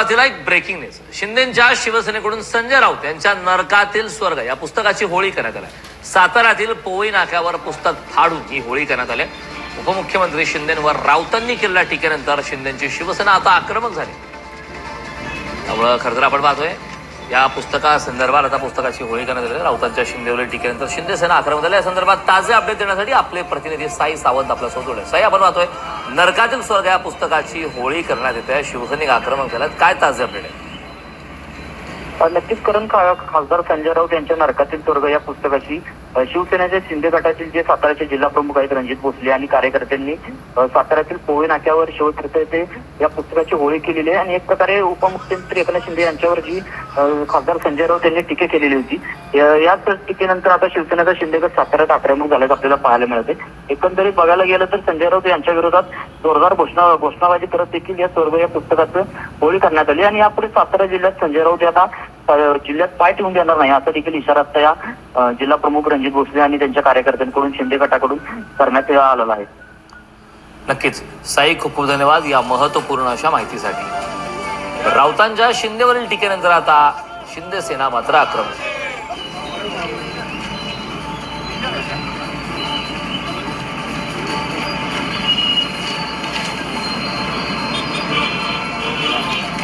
सुरुवातीला एक breaking news शिंदेच्या शिवसेनेकडून संजय राऊत यांच्या नरकातील स्वर्ग या पुस्तकाची होळी करण्यात आली. साताऱ्यातील पोवई नाक्यावर पुस्तक फाडून ही होळी करण्यात आली. उपमुख्यमंत्री शिंदेवर राऊतांनी केलेल्या टीकेनंतर शिंदेची शिवसेना आता आक्रमक झाली. त्यामुळं खरं तर आपण पाहतोय या पुस्तकासंदर्भात आता पुस्तकाची होळी करण्यात आली राऊतांच्या शिंदेवरील टीकेनंतर शिंदे सेना आक्रमण झाली. या संदर्भात ताजे अपडेट देण्यासाठी आपले प्रतिनिधी साई सावंत आपल्यासोबत जोडले साई आपण पाहतोय नरकातील स्वर्ग या पुस्तकाची होळी करण्यात येते. शिवसैनिक आक्रमक झाल्यात काय ताजे अपडेट आहे? नक्कीच करण खासदार संजय राऊत यांच्या नरकातील स्वर्ग या पुस्तकाची शिवसेनेच्या शिंदे गटातील जे साताऱ्याचे जिल्हा प्रमुख आहेत रणजित भोसले आणि कार्यकर्त्यांनी साताऱ्यातील पोवे नाक्यावर शिवतीर्थ येथे या पुस्तकाची होळी केलेली आहे आणि एक प्रकारे उपमुख्यमंत्री एकनाथ शिंदे यांच्यावर जी खासदार संजय राऊत यांनी टीका केलेली होती. याच टीकेनंतर आता शिवसेनेचा शिंदे गट साताऱ्यात आक्रमक झाल्याचं आपल्याला पाहायला मिळते एकंदरीत बघायला गेलं तर संजय राऊत यांच्या विरोधात जोरदार घोषणा घोषणाबाजी करत देखील या सर्व या पुस्तकाचं होळी करण्यात आली आणि यापुढे सातारा जिल्ह्यात संजय राऊत आता जिल्ह्यात पाय ठेवून देणार नाही. असा देखील इशारा आता या जिल्हा प्रमुख रणजित भोसले आणि त्यांच्या कार्यकर्त्यांकडून शिंदे गटाकडून करण्यात आलेला आहे. नक्कीच. साई खूप खूप धन्यवाद या महत्त्वपूर्ण अशा माहितीसाठी. राऊतांच्या शिंदेवरील टीकेनंतर आता शिंदे सेना मात्र आक्रमक.